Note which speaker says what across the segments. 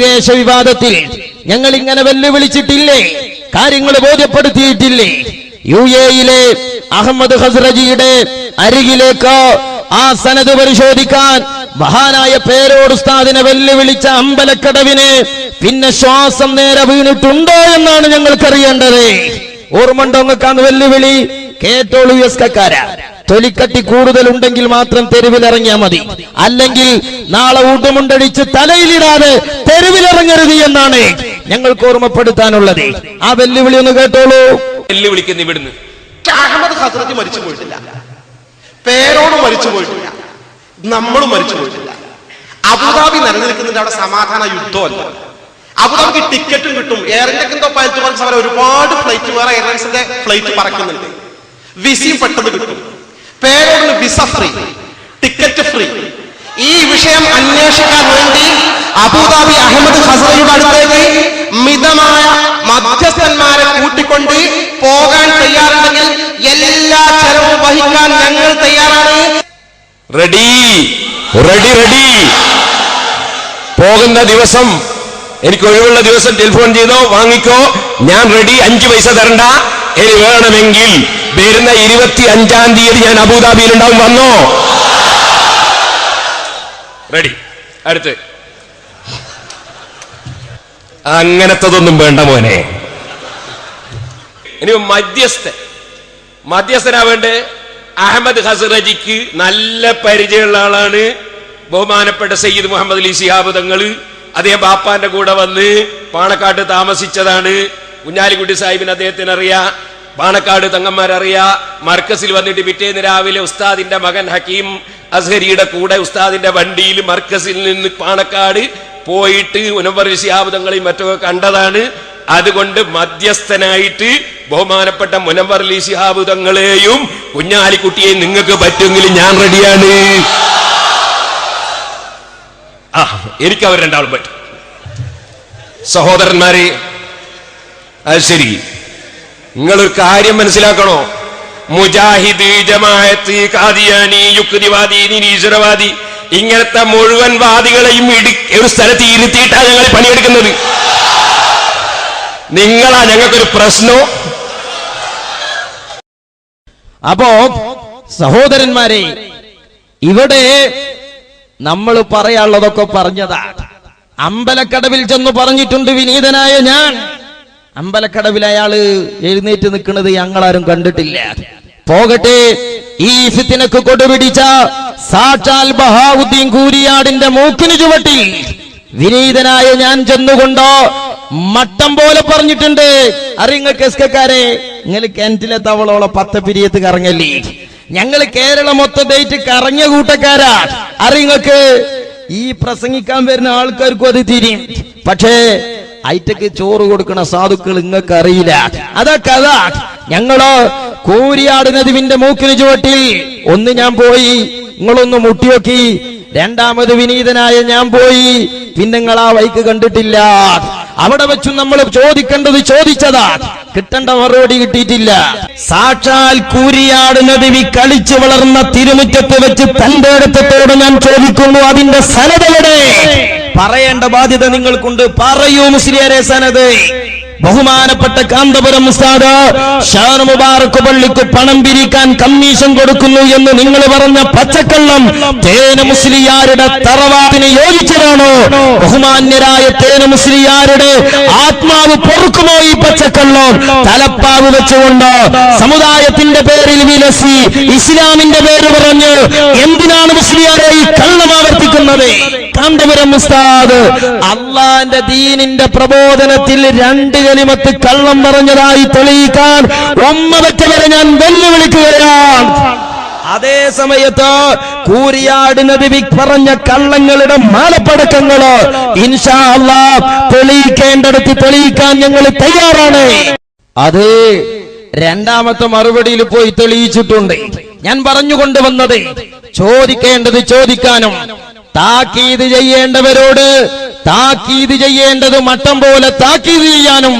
Speaker 1: വിദേശ വിവാദത്തിൽ ഞങ്ങൾ ഇങ്ങനെ വെല്ലുവിളിച്ചിട്ടില്ലേ? കാര്യങ്ങൾ ബോധ്യപ്പെടുത്തിയിട്ടില്ലേ? യു എയിലെ അഹമ്മദ് ഹസ്രജിയുടെ അരികിലേക്ക് ആ സനത് പരിശോധിക്കാൻ മഹാനായ പേരോട് ഉസ്താദിനെ വെല്ലുവിളിച്ച അമ്പലക്കടവിന് പിന്നെ ശ്വാസം നേരെ വീണിട്ടുണ്ടോ എന്നാണ് ഞങ്ങൾക്കറിയേണ്ടത്. ഓർമ്മണ്ടോ നിങ്ങൾക്കാന്ന് വെല്ലുവിളി? കേട്ടോളൂ എസ് കക്കാര തൊലിക്കട്ടി കൂടുതൽ ഉണ്ടെങ്കിൽ മാത്രം തെരുവിലിറങ്ങിയാൽ മതി. അല്ലെങ്കിൽ നാളെ ഊട്ടുമുണ്ടടിച്ച് തലയിലിടാതെ തെരുവിലിറങ്ങരുത് എന്നാണ് ഞങ്ങൾക്ക് ഓർമ്മപ്പെടുത്താനുള്ളത്. ആ വെല്ലുവിളി ഒന്ന് കേട്ടോളൂ.
Speaker 2: വെല്ലുവിളിക്കുന്ന ഇവിടുന്ന്.
Speaker 3: അഹമ്മദ് ഹസ്രജ് മരിച്ചു പോയിട്ടില്ല. പേരോട് മരിച്ചു പോയിട്ടില്ല. നമ്മളും മരിച്ചു പോയിട്ടില്ല. അബുദാബി നിലനിൽക്കുന്നുണ്ട് അവിടെ സമാധാന യുദ്ധമല്ല. അബുദാബിക്ക് ടിക്കറ്റും കിട്ടും. എയർ ഇന്ത്യക്കിന്റെ പൈലറ്റ് പറഞ്ഞ സമരം ഒരുപാട് ഫ്ലൈറ്റ് വേറെ എയർലൈൻസിന്റെ ഫ്ലൈറ്റ് പറക്കുന്നുണ്ട്. വിസയും പെട്ടെന്ന് കിട്ടും. പേരോട് വിസ ഫ്രീ ടിക്കറ്റ് ഫ്രീ ഈ വിഷയം അന്വേഷിക്കാൻ വേണ്ടി അബുദാബി അഹമ്മദ് ഹസറയുടെ അടുത്തേക്ക് മിതമായ മധ്യസ്ഥന്മാരെ കൂട്ടിക്കൊണ്ട് പോകാൻ തയ്യാറുണ്ടെങ്കിൽ എല്ലാ ചെലവും വഹിക്കാൻ ഞങ്ങൾ തയ്യാറാണ്.
Speaker 2: റെഡി റെഡി റെഡി പോകുന്ന ദിവസം എനിക്ക് ഒഴിവുള്ള ദിവസം ടെലിഫോൺ ചെയ്തോ വാങ്ങിക്കോ. ഞാൻ റെഡി അഞ്ചു പൈസ തരണ്ട. ഇനി വേണമെങ്കിൽ വരുന്ന ഇരുപത്തി അഞ്ചാം തീയതി ഞാൻ അബുദാബിയിൽ ഉണ്ടാവും വന്നോ? റെഡി അടുത്ത്. അങ്ങനത്തതൊന്നും വേണ്ട മോനെ. ഇനി മധ്യസ്ഥൻ. മധ്യസ്ഥനാവേണ്ട അഹമ്മദ് ഹസറജിക്ക് നല്ല പരിചയമുള്ള ആളാണ്. ബഹുമാനപ്പെട്ട സയ്യിദ് മുഹമ്മദ് അലി സിഹാബ് തങ്ങൾ. അദ്ദേഹം ബാപ്പാന്റെ കൂടെ വന്ന് പാണക്കാട്ട് താമസിച്ചതാണ്. കുഞ്ഞാലിക്കുട്ടി സാഹിബിന് അദ്ദേഹത്തിന് അറിയാം പാണക്കാട് തങ്ങന്മാരറിയ മർക്കസിൽ വന്നിട്ട് പിറ്റേന്ന് രാവിലെ ഉസ്താദിന്റെ മകൻ ഹക്കീം അസ്ഹരിയുടെ കൂടെ ഉസ്താദിന്റെ വണ്ടിയിൽ മർക്കസിൽ നിന്ന് പാണക്കാട് പോയിട്ട് ഉനവർ മറ്റൊക്കെ കണ്ടതാണ്. അതുകൊണ്ട് മധ്യസ്ഥനായിട്ട് ബഹുമാനപ്പെട്ട മുനവർ അലി ശിഹാബ് തങ്ങളെയും കുഞ്ഞാലിക്കുട്ടിയെയും നിങ്ങൾക്ക് പറ്റുമെങ്കിൽ ഞാൻ റെഡിയാണ്. ആ എനിക്ക് അവർ രണ്ടാളും പറ്റും. സഹോദരന്മാരെ അത് ശരി. നിങ്ങളൊരു കാര്യം മനസ്സിലാക്കണോ? മുജാഹിദ് ജമാഅത്ത് ഇങ്ങനത്തെ മുഴുവൻ വാദികളെയും ഒരു സ്ഥലത്ത് ഇരുത്തിയിട്ടാണ് ഞങ്ങൾ പണിയെടുക്കുന്നത്. നിങ്ങളാ ഞങ്ങൾക്കൊരു പ്രശ്നോ?
Speaker 1: അപ്പോ സഹോദരന്മാരെ ഇവിടെ നമ്മൾ പറയാനുള്ളതൊക്കെ പറഞ്ഞതാ. അമ്പലക്കടവിൽ ചെന്ന് പറഞ്ഞിട്ടുണ്ട് വിനീതനായ ഞാൻ. അമ്പലക്കടവിൽ അയാൾ എഴുന്നേറ്റ് നിൽക്കുന്നത് ഞങ്ങളാരും കണ്ടിട്ടില്ല. പോകട്ടെ ഈ ഫിത്തിനക്ക് കൊടുപിടിച്ച സാക്ഷാൽ ബഹാവുദ്ദീൻ കൂരിയാടിന്റെ മൂക്കിന് ചുവട്ടിൽ വിനീതനായ ഞാൻ ചെന്നുകൊണ്ടോ മട്ടം പോലെ പറഞ്ഞിട്ടുണ്ട്. അറിയങ്ങൾക്ക് കെസ്കക്കാരെ നിങ്ങൾ കിണറ്റിലെ തവളോളം പത്ത് പിരിയത്ത് കറങ്ങല്ലേ? ഞങ്ങൾ കേരളം മൊത്തം ഡേറ്റ് കറങ്ങിയ കൂട്ടക്കാരാ. അറിയങ്ങൾക്ക് ഈ പ്രസംഗിക്കാൻ വരുന്ന ആൾക്കാർക്കും അത് തിരിയും പക്ഷേ ഐറ്റക്ക് ചോറ് കൊടുക്കണ സാധുക്കൾ നിങ്ങൾക്ക് അറിയില്ല അതാ കഥ. ഞങ്ങളോ കൂരിയാട് നദിവിന്റെ മൂക്കിന് ചുവട്ടിൽ ഒന്ന് ഞാൻ പോയി നിങ്ങളൊന്ന് മുട്ടിയോക്കി രണ്ടാമത് വിനീതനായ ഞാൻ പോയി. പിന്നെ ആ വൈക്ക് കണ്ടിട്ടില്ല. അവിടെ വെച്ചും നമ്മൾ ചോദിക്കേണ്ടത് ചോദിച്ചതാ. കിട്ടേണ്ട മറുപടി കിട്ടിയിട്ടില്ല. സാക്ഷാൽ കൂരിയാട് നദിവി കളിച്ചു വളർന്ന തിരുമുറ്റത്ത് വെച്ച് തന്റെ അടുത്തത്തോട് ഞാൻ ചോദിക്കുന്നു അതിന്റെ സനതയുടെ പറയേണ്ട ബാധ്യത നിങ്ങൾക്കുണ്ട്. പറയൂ മുസ്ലിയാരെ സനത് ബഹുമാനപ്പെട്ട കാന്തപുരം മുസ്താദ് ഷാർ മുബാറക്ക് പള്ളിക്ക് പണം പിരിക്കാൻ കമ്മീഷൻ കൊടുക്കുന്നു എന്ന് നിങ്ങൾ പറഞ്ഞ പച്ചക്കള്ളം തേന മുസ്ലിയാരുടെ തറവാടിന് യോജിച്ചതാണോ? ബഹുമാന്യരായ തേന മുസ്ലിയാരുടെ ആത്മാവ് പൊറുക്കുമോ ഈ പച്ചക്കള്ളം? തലപ്പാവ് വെച്ചുകൊണ്ട് സമുദായത്തിന്റെ പേരിൽ വിലസി ഇസ്ലാമിന്റെ പേര് പറഞ്ഞ് എന്തിനാണ് മുസ്ലിയാരെ ഈ കള്ളം ആവർത്തിക്കുന്നത്? കാന്തപുരം ഉസ്താദ്. അള്ളാന്റെ ദീനിന്റെ പ്രബോധനത്തിൽ രണ്ട് കലിമത്ത് കള്ളം പറഞ്ഞതായി തെളിയിക്കാൻ ഒമ്മ ഞാൻ വെല്ലുവിളിക്കുകയാണ്. അതേ സമയത്ത് കൂരിയാട് നബി പറഞ്ഞ കള്ളങ്ങളുടെ മാലപ്പടക്കങ്ങൾ ഇൻഷാ അള്ളാ തെളിയിക്കേണ്ടടുത്ത് തെളിയിക്കാൻ ഞങ്ങൾ തയ്യാറാണ്. അത് രണ്ടാമത്തെ മറുപടിയിൽ പോയി തെളിയിച്ചിട്ടുണ്ട്. ഞാൻ പറഞ്ഞുകൊണ്ട് വന്നത് ചോദിക്കേണ്ടത് ചോദിക്കാനും താക്കീത് ചെയ്യേണ്ടവരോട് താക്കീത് ചെയ്യേണ്ടത് മട്ടം പോലെ താക്കീത് ചെയ്യാനും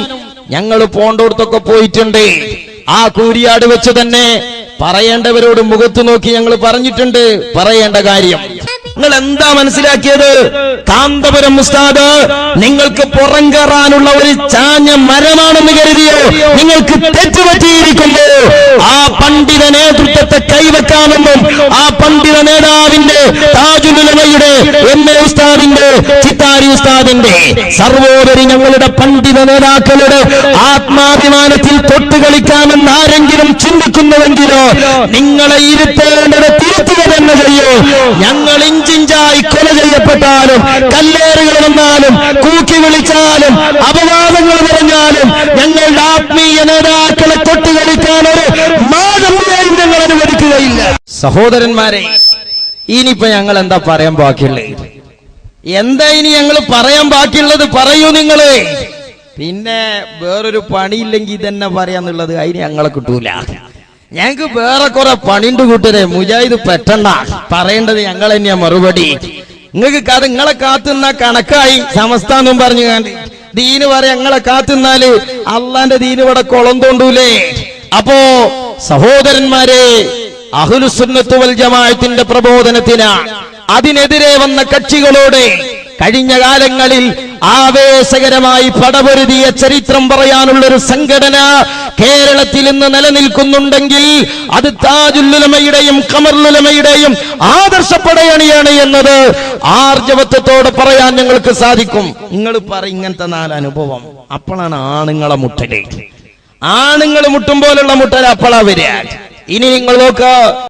Speaker 1: ഞങ്ങൾ പോണ്ടോടത്തൊക്കെ പോയിട്ടുണ്ട്. ആ കൂരിയാട് വെച്ച് തന്നെ പറയേണ്ടവരോട് മുഖത്ത് നോക്കി ഞങ്ങൾ പറഞ്ഞിട്ടുണ്ട്. പറയേണ്ട കാര്യം. നിങ്ങൾ എന്താ മനസ്സിലാക്കിയത്? കാന്തപുരം മുസ്താദ് നിങ്ങൾക്ക് പുറം കയറാനുള്ള ഒരു ചാഞ്ഞ മരമാണെന്ന് കരുതിയോ നിങ്ങൾക്ക് തെറ്റുപറ്റിയിരിക്കുമ്പോ ആ പണ്ഡിത നേതൃത്വത്തെ കൈവെക്കാമെന്നും ആ പണ്ഡിത നേതാവിന്റെ താജുലുലമയുടെ എം എ ഉസ്താദിന്റെ ചിത്താരി ഉസ്താദിന്റെ സർവോപരി ഞങ്ങളുടെ പണ്ഡിത നേതാക്കളുടെ ആത്മാഭിമാനത്തിൽ തൊട്ട് കളിക്കാമെന്ന് ആരെങ്കിലും ചിന്തിക്കുന്നുവെങ്കിലോ നിങ്ങളെ ഇരുത്തേണ്ടത് തിരുത്തുക തന്നെ ചെയ്യൂ. ഞങ്ങൾ ഇഞ്ചിഞ്ചായി കൊല ചെയ്യപ്പെട്ടാലും കല്ലേറുകൾ വന്നാലും കൂക്കി വിളിച്ചാലും അപവാദങ്ങൾ പറഞ്ഞാലും ഞങ്ങളുടെ ആത്മീയ നേതാക്കളെ തൊട്ടുകളിക്കാൻ ഒരു മാതൃകയും ഞങ്ങൾ അനുവദിക്കുകയില്ല. സഹോദരന്മാരെ ഇനിയിപ്പോ ഞങ്ങൾ എന്താ പറയാൻ ബാക്കിയുള്ളത്? എന്താ ഇനി ഞങ്ങൾ പറയാൻ ബാക്കിയുള്ളത്? പറയൂ നിങ്ങൾ. പിന്നെ വേറൊരു പണിയില്ലെങ്കിൽ ഇതന്നെ പറയാന്നുള്ളത്? അതിന് ഞങ്ങളെ കിട്ടൂല. ഞങ്ങക്ക് വേറെ കുറെ പണിണ്ട് കൂട്ടരെ. മുജാഹിദ് പെട്ടണ്ട പറയേണ്ടത് ഞങ്ങൾ തന്നെയാ മറുപടി. നിങ്ങൾക്ക് കഥ നിങ്ങളെ കാത്തുന്ന കണക്കായി. സമസ്താന്നും പറഞ്ഞു കണ്ട്. ദീന് പറയാ ഞങ്ങളെ കാത്തുന്നാൽ അള്ളാന്റെ ദീന് ഇവിടെ കുളം തോണ്ടൂലേ. അപ്പോ സഹോദരന്മാരെ അഹുലുസുന്നത്ത് വൽ ജമാഅത്തിന്റെ പ്രബോധനത്തിന് അതിനെതിരെ വന്ന കക്ഷികളോട് കഴിഞ്ഞ കാലങ്ങളിൽ ആവേശകരമായി പടപൊരുതിയ ചരിത്രം പറയാനുള്ള ഒരു സംഘടന കേരളത്തിൽ ഇന്ന് നിലനിൽക്കുന്നുണ്ടെങ്കിൽ അത് താജുല്ലുലമയുടെയും കമർലുലമയുടെയും ആദർശപ്പടയണിയാണ് എന്നത് ആർജവത്വത്തോടെ പറയാൻ ഞങ്ങൾക്ക് സാധിക്കും. നിങ്ങൾ പറ ഇങ്ങനത്തെ നാല് അനുഭവം. അപ്പോഴാണ് ആണുങ്ങളെ മുട്ടൽ. ആണുങ്ങൾ മുട്ടും പോലുള്ള മുട്ടൽ അപ്പോഴാ വരിക. ഇനി നിങ്ങൾ നോക്ക.